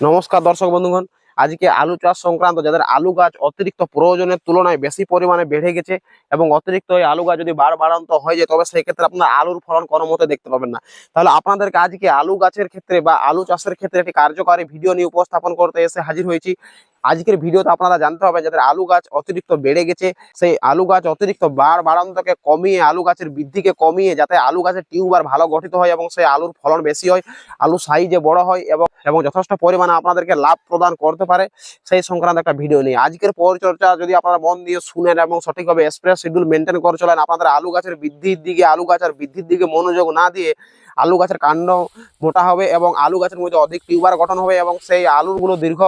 নমস্কার দর্শক বন্ধুগণ। আজকে আলু চাষ সংক্রান্ত যাদের আলু গাছ অতিরিক্ত প্রয়োজনের তুলনায় বেশি পরিমাণে বেড়ে গেছে এবং অতিরিক্ত এই আলু গাছ যদি বার বাড়ান্ত হয়ে যায়, তবে সেক্ষেত্রে আপনার আলুর ফলন কোনো মতে দেখতে পাবেন না। তাহলে আপনাদেরকে আজকে আলু গাছের ক্ষেত্রে বা আলু চাষের ক্ষেত্রে একটি কার্যকারী ভিডিও নিয়ে উপস্থাপন করতে এসে হাজির হয়েছি। আজকের ভিডিওতে আপনারা জানতে হবে যাদের আলু গাছ অতিরিক্ত বেড়ে গেছে, সেই আলু গাছ অতিরিক্ত বার বাড়ান্তকে কমিয়ে, আলু গাছের বৃদ্ধিকে কমিয়ে যাতে আলু গাছের টিউবার ভালো গঠিত হয় এবং সেই আলুর ফলন বেশি হয়, আলু সাইজে বড় হয় এবং এবং যথেষ্ট পরিমাণে আপনাদেরকে লাভ প্রদান করতে পারে, সেই সংক্রান্ত একটা ভিডিও নিয়ে। আজকের পরিচর্যা যদি আপনারা মন দিয়ে শুনেন এবং সঠিকভাবে স্প্রে শিডিউল মেনটেন করে চলেন, আপনাদের আলু গাছের বৃদ্ধির দিকে, আলু গাছের বৃদ্ধির দিকে মনোযোগ না দিয়ে আলু গাছের কাণ্ড মোটা হবে এবং আলু গাছের মধ্যে অধিক টিউবার গঠন হবে এবং সেই আলুগুলো দীর্ঘ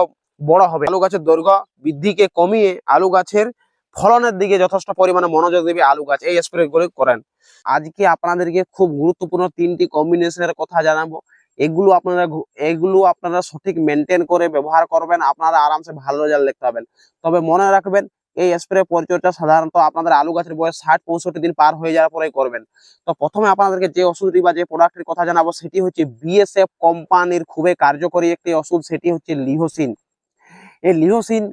বড় হবে। আলু গাছের দৈর্ঘ্য বৃদ্ধিকে কমিয়ে আলু গাছের ফলনের দিকে যথেষ্ট পরিমাণে মনোযোগ দেবে আলু গাছ। এই স্প্রে গুলো করেন। আজকে আপনাদেরকে খুব গুরুত্বপূর্ণ তিনটি কম্বিনেশনের কথা জানাব। এগুলো আপনারা এগুলো আপনারা সঠিক মেনটেন করে ব্যবহার করবেন, আপনারা আরামসে ভালো রেজাল্ট দেখতে পাবেন। তবে মনে রাখবেন, এই স্প্রে পরিচর্যা সাধারণত আপনাদের আলু গাছের বয়স ষাট পঁয়ষট্টি দিন পার হয়ে যাওয়ার পরেই করবেন। তো প্রথমে আপনাদেরকে যে ওষুধটি বা যে প্রোডাক্টের কথা জানাব, সেটি হচ্ছে বিএসএফ কোম্পানির খুবই কার্যকরী একটি ওষুধ, সেটি হচ্ছে লিহোসিন। এই লিহোসিন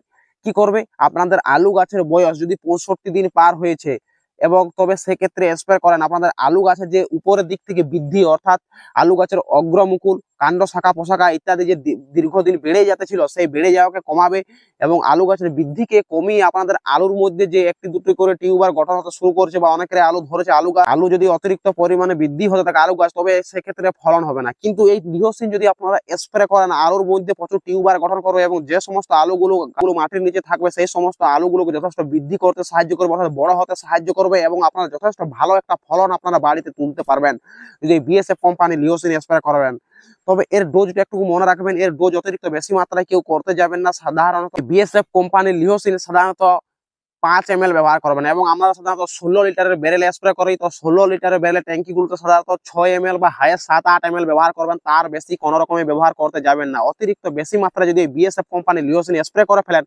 কি করবে? আপনাদের আলু গাছের বয়স যদি পঁয়ষট্টি দিন পার হয়েছে এবং তবে সেক্ষেত্রে স্প্রে করেন, আপনাদের আলু গাছের যে উপরের দিক থেকে বৃদ্ধি, অর্থাৎ আলু গাছের অগ্রমুকুল কাণ্ড, শাখা পোশাকা ইত্যাদি যে দীর্ঘদিন বেড়ে যাতে ছিল, সেই বেড়ে যাওয়াকে কমাবে এবং আলু গাছের বৃদ্ধিকে কমিয়ে আপনাদের আলুর মধ্যে যে একটি দুটি করে টিউবার গঠন হতে শুরু করছে বা অনেকের আলু ধরেছে, আলু গাছ আলু যদি অতিরিক্ত পরিমাণে বৃদ্ধি হতে থাকে আলু গাছ, তবে সেক্ষেত্রে ফলন হবে না। কিন্তু এই লিহোসিন যদি আপনারা স্প্রে করেন, আলুর মধ্যে প্রচুর টিউবার গঠন করবে এবং যে সমস্ত আলুগুলো আলু মাটির নিচে থাকবে, সেই সমস্ত আলুগুলোকে যথেষ্ট বৃদ্ধি করতে সাহায্য করবে, অর্থাৎ বড় হতে সাহায্য করবে এবং আপনারা যথেষ্ট ভালো একটা ফলন আপনারা বাড়িতে তুলতে পারবেন। যদি বিএসএফ কোম্পানি লিওসিন স্প্রে করবেন তবে এর ডোজটা একটু মনে রাখবেন, এর ডোজ অতিরিক্ত বেশি মাত্রায় কেউ করতে যাবেন না। সাধারণত বিএসএফ কোম্পানির লিওসিন সাধারণত পাঁচ এম ব্যবহার করবেন এবং আমরা সাধারণত ষোলো লিটারের বেরেল স্প্রে করি। তো ষোলো লিটারের বেরেল ট্যাঙ্কিগুলোতে সাধারণত ছয় এম বা হায়েস্ট সাত আট এম ব্যবহার করবেন। তার বেশি কোনো রকমের ব্যবহার করতে যাবেন না। অতিরিক্ত বেশি মাত্রায় যদি বিএসএফ কোম্পানি লিওসিন স্প্রে করে ফেলেন,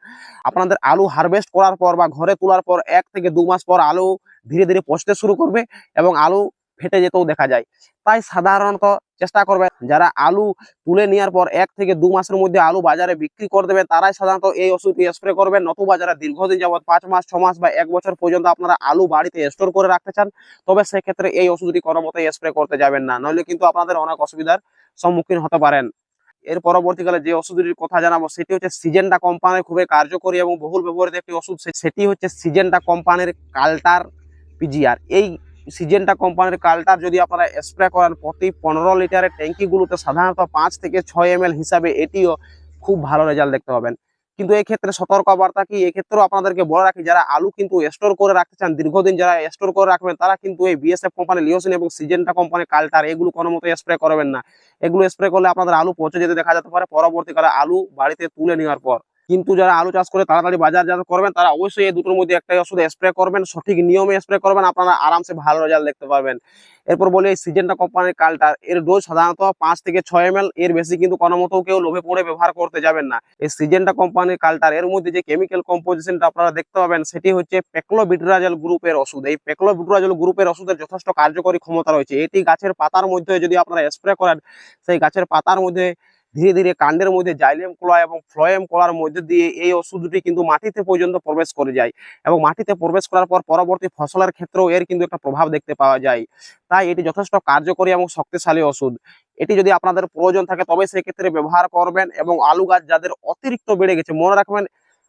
আপনাদের আলু হারভেস্ট করার পর বা ঘরে তোলার পর এক থেকে দু মাস পর আলু ধীরে ধীরে পচতে শুরু করবে এবং আলু ফেটে যেতেও দেখা যায়। তাই সাধারণত চেষ্টা করবে যারা আলু তুলে নেওয়ার পর এক থেকে দু মাসের মধ্যে আলু বাজারে বিক্রি করে দেবে, তারাই সাধারণত এই ওষুধটি স্প্রে করবেন নতুবা যারা দীর্ঘদিন যাবত পাঁচ মাস, ছ মাস বা এক বছর পর্যন্ত আপনারা আলু বাড়িতে স্টোর করে রাখতে চান, তবে সেক্ষেত্রে এই ওষুধটি কোনো মতেই স্প্রে করতে যাবেন না। নইলে কিন্তু আপনাদের অনেক অসুবিধার সম্মুখীন হতে পারেন। এর পরবর্তীকালে যে ওষুধটির কথা জানাব, সেটি হচ্ছে সিজেন্টা কোম্পানির খুবই কার্যকরী এবং বহুল ব্যবহৃত একটি ওষুধ সেটি হচ্ছে সিজেন্টা কোম্পানির কাল্টার পিজিআর এই সিজেন্টা কোম্পানির কাল্টার যদি আপনারা স্প্রে করেন, প্রতি পনেরো লিটারের ট্যাঙ্কিগুলোতে সাধারণত পাঁচ থেকে ছয় এম হিসাবে এটিও খুব ভালো রেজাল্ট দেখতে পাবেন। কিন্তু এই ক্ষেত্রে সতর্কবার্তা কি? এক্ষেত্রেও আপনাদেরকে বলে রাখি, যারা আলু কিন্তু স্টোর করে রাখতে চান, দীর্ঘদিন যারা স্টোর করে রাখবেন, তারা কিন্তু এই বিএসএফ কোম্পানি লিওসিন এবং সিজেন্টা কোম্পানি কালটার এগুলো কোনো মতো স্প্রে করবেন না। এগুলো স্প্রে করলে আপনাদের আলু পচে যেতে দেখা যেতে পারে। পরবর্তীকালে আলু বাড়িতে তুলে নেওয়ার পর। কিন্তু যারা আলু চাষ করে তাড়াতাড়ি বাজারজাত করবেন, তারা অবশ্যই এই দুটোর মধ্যে একটাই ওষুধ স্প্রে করবেন, সঠিক নিয়মে স্প্রে করবেন, আপনারা আরামসে ভালো রেজাল্ট দেখতে পাবেন এরপর বলি এই সিজেন্টা কোম্পানির কালটার এর ডোজ সাধারণত পাঁচ থেকে ছয় এম এর বেশি কিন্তু কোনো মতো কেউ লোভে পড়ে ব্যবহার করতে যাবেন না। এই সিজেন্টা কোম্পানির কালটার, এর মধ্যে যে কেমিক্যাল কম্পোজিশনটা আপনারা দেখতে পাবেন, সেটি হচ্ছে পেক্লোবিট্রাজল গ্রুপের ওষুধ। এই পেকলো পেক্লোবিট্রাজল গ্রুপের ওষুধের যথেষ্ট কার্যকরী ক্ষমতা রয়েছে। এটি গাছের পাতার মধ্যে যদি আপনারা স্প্রে করেন, সেই গাছের পাতার মধ্যে ধীরে ধীরে কাণ্ডের মধ্যে জাইলেম কোলা এবং ফ্লোয়েম কোলার মধ্যে দিয়ে এই ওষুধটি কিন্তু মাটিতে পর্যন্ত প্রবেশ করে যায় এবং মাটিতে প্রবেশ করার পর পরবর্তী ফসলের ক্ষেত্রেও এর কিন্তু একটা প্রভাব দেখতে পাওয়া যায়। তাই এটি যথেষ্ট কার্যকরী এবং শক্তিশালী ওষুধ। এটি যদি আপনাদের প্রয়োজন থাকে তবে সেক্ষেত্রে ব্যবহার করবেন এবং আলু গাছ যাদের অতিরিক্ত বেড়ে গেছে, মনে রাখবেন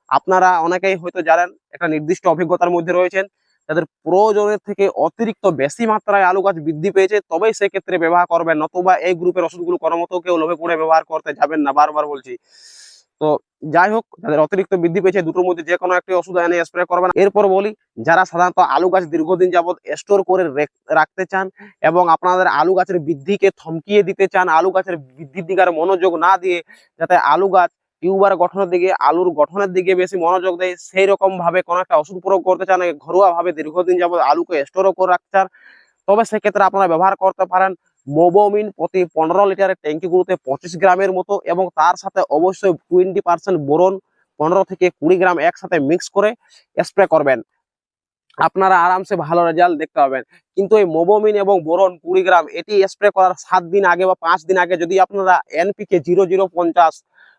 আপনারা অনেকেই হয়তো জানেন, একটা নির্দিষ্ট অভিজ্ঞতার মধ্যে রয়েছেন। যাদের প্রয়োজনের থেকে অতিরিক্ত বেশি মাত্রায় আলু গাছ বৃদ্ধি পেয়েছে, তবেই সেক্ষেত্রে ব্যবহার করবেন। নতুবা এই গ্রুপের ওষুধগুলো কোনো মতো কেউ লোভে পড়ে ব্যবহার করতে যাবেন না, বারবার বলছি। তো যাই হোক যাদের অতিরিক্ত বৃদ্ধি পেয়েছে, দুটোর মধ্যে যে কোনো একটি ওষুধ এনে স্প্রে করবেন। এরপর বলি, যারা সাধারণত আলু গাছ দীর্ঘদিন যাবত স্টোর করে রেখ- রাখতে চান এবং আপনাদের আলু গাছের বৃদ্ধিকে থমকিয়ে দিতে চান, আলু গাছের বৃদ্ধির দিকে মনোযোগ না দিয়ে যাতে আলু গাছ টিউবার গঠনের দিকে, আলুর গঠনের দিকে বেশি মনোযোগ দেয় সেই রকম ভাবে কোনো একটা ওষুধ প্রয়োগ করতে চান, ঘরোয়া ভাবে দীর্ঘদিন যাবত আলুকে স্টোরও করে রাখতে চান, তবে সেক্ষেত্রে আপনারা ব্যবহার করতে পারেন মোবোমিন প্রতি পনেরো লিটারের ট্যাঙ্কিগুলোতে পঁচিশ গ্রামের মতো এবং তার সাথে অবশ্যই টোয়েন্টি পার্সেন্ট বোরন পনেরো থেকে কুড়ি গ্রাম একসাথে মিক্স করে স্প্রে করবেন। আপনারা আরামসে ভালো রেজাল্ট দেখতে পাবেন। কিন্তু এই মোবোমিন এবং বোরন কুড়ি গ্রাম এটি স্প্রে করার সাত দিন আগে বা পাঁচ দিন আগে যদি আপনারা এনপিকে জিরো জিরো পঞ্চাশ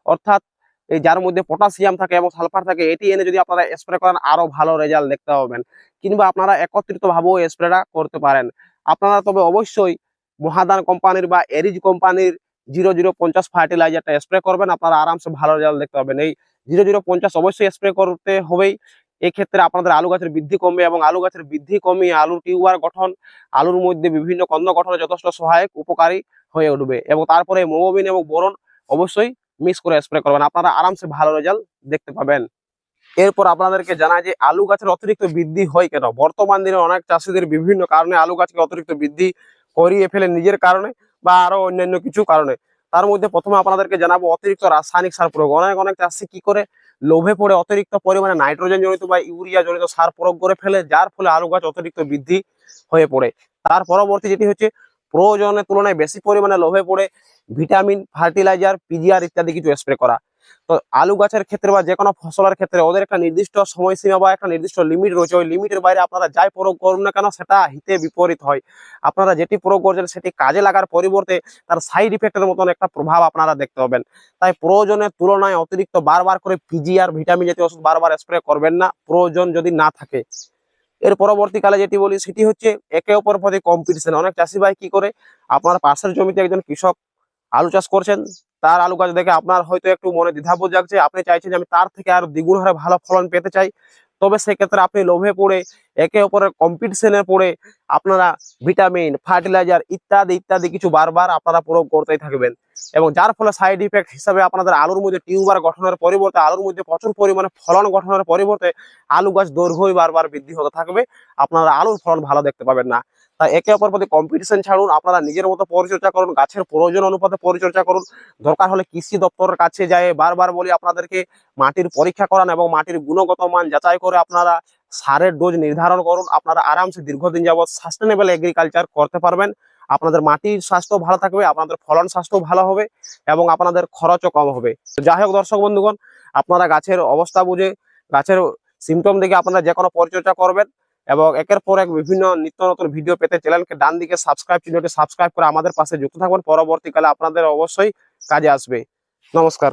অর্থাৎ যার মধ্যে পটাশিয়াম থাকে এবং সালফার থাকে, এটি এনে যদি আপনারা স্প্রে করেন, আরও ভালো রেজাল্ট দেখতে পাবেন। কিংবা আপনারা একত্রিত ভাবেও স্প্রেটা করতে পারেন। আপনারা তবে অবশ্যই মহাদান কোম্পানির বা এরিজ কোম্পানির জিরো জিরো পঞ্চাশ ফার্টিলাইজারটা স্প্রে করবেন, আপনারা আরামসে ভালো রেজাল্ট দেখতে পাবেন। এই জিরো জিরো পঞ্চাশ অবশ্যই স্প্রে করতে হবেই। এক্ষেত্রে আপনাদের আলু গাছের বৃদ্ধি কমবে এবং আলু গাছের বৃদ্ধি কমিয়ে আলুর টিউবার গঠন, আলুর মধ্যে বিভিন্ন কন্দ গঠনে যথেষ্ট সহায়ক, উপকারী হয়ে উঠবে। এবং তারপরে মোমোবিন এবং বোরন অবশ্যই মিক্স করে স্প্রে করবেন। আপনারা আরামসে ভালো রেজাল্ট দেখতে পাবেন। এরপর আপনাদেরকে জানাই যে আলু গাছের অতিরিক্ত বৃদ্ধি হয় কেন? বর্তমান দিনে অনেক চাষিদের বিভিন্ন কারণে আলু গাছকে অতিরিক্ত বৃদ্ধি করিয়ে ফেলে নিজের কারণে বা আরও অন্যান্য কিছু কারণে। তার মধ্যে প্রথমে আপনাদেরকে জানাব অতিরিক্ত রাসায়নিক সার প্রয়োগ। অনেক অনেক চাষি কি করে? লোভে পড়ে অতিরিক্ত পরিমাণে নাইট্রোজেন জনিত বা ইউরিয়া জনিত সার প্রয়োগ করে ফেলে, যার ফলে আলু গাছ অতিরিক্ত বৃদ্ধি হয়ে পড়ে। তার পরবর্তী যেটি হচ্ছে প্রয়োজনের তুলনায় বেশি পরিমাণে লোভে পড়ে ভিটামিন, ফার্টিলাইজার, পিজিআর ইত্যাদি কিছু স্প্রে করা। তো আলু গাছের ক্ষেত্রে বা যে কোনো ফসলের ক্ষেত্রে ওদের একটা নির্দিষ্ট সময়সীমা বা একটা নির্দিষ্ট লিমিট রয়েছে। ওই লিমিটের বাইরে আপনারা যাই প্রয়োগ করুন না কেন, সেটা হিতে বিপরীত হয়। আপনারা যেটি প্রয়োগ করছেন, সেটি কাজে লাগার পরিবর্তে তার সাইড ইফেক্টের মতন একটা প্রভাব আপনারা দেখতে পাবেন। তাই প্রয়োজনের তুলনায় অতিরিক্ত বারবার করে পিজিআর, ভিটামিন জাতীয় ওষুধ বারবার স্প্রে করবেন না। প্রয়োজন যদি না থাকে। এর পরবর্তীকালে যেটি বলি, সেটি হচ্ছে একে অপর প্রতি কম্পিটিশন অনেক চাষি ভাই কি করে, আপনার পাশের জমিতে একজন কৃষক আলু চাষ করছেন, তার আলু গাছ দেখে আপনার হয়তো একটু মনে দ্বিধাবোধ জাগছে, আপনি চাইছেন যে আমি তার থেকে আরও দ্বিগুণ হারে ভালো ফলন পেতে চাই। তবে সেক্ষেত্রে আপনি লোভে পড়ে, একে অপরের কম্পিটিশনে পড়ে আপনারা ভিটামিন ফার্টিলাইজার ইত্যাদি ইত্যাদি কিছু বারবার আপনারা প্রয়োগ করতেই থাকবেন। এবং যার ফলে সাইড ইফেক্ট হিসাবে আপনাদের আলুর মধ্যে টিউবার গঠনের পরিবর্তে, আলুর মধ্যে প্রচুর পরিমাণে ফলন গঠনের পরিবর্তে আলু গাছ দৈর্ঘ্যই বারবার বৃদ্ধি হতে থাকবে। আপনারা আলুর ফলন ভালো দেখতে পাবেন না। তাই একে অপর প্রতি কম্পিটিশন ছাড়ুন, আপনারা নিজের মতো পরিচর্যা করুন, গাছের প্রয়োজন অনুপাতে পরিচর্যা করুন। দরকার হলে কৃষি দপ্তরের কাছে যায় বারবার বলি আপনাদেরকে, মাটির পরীক্ষা করান এবং মাটির গুণগত মান যাচাই করে আপনারা সারের ডোজ নির্ধারণ করুন। আপনারা আরামসে দীর্ঘদিন যাবৎ সাস্টেনেবল এগ্রিকালচার করতে পারবেন। আপনাদের মাটির স্বাস্থ্য ভালো থাকবে, আপনাদের ফলন স্বাস্থ্য ভালো হবে এবং আপনাদের খরচও কম হবে। যাই হোক দর্শক বন্ধুগণ, আপনারা গাছের অবস্থা বুঝে, গাছের সিমটম দেখে আপনারা যে কোনো পরিচর্যা করবেন এবং একের পর এক বিভিন্ন নিত্য নতুন ভিডিও পেতে চ্যানেলকে ডান দিকে সাবস্ক্রাইব চিহ্নটি সাবস্ক্রাইব করে আমাদের পাশে যুক্ত থাকবেন পরবর্তীকালে আপনাদের অবশ্যই কাজে আসবে। নমস্কার।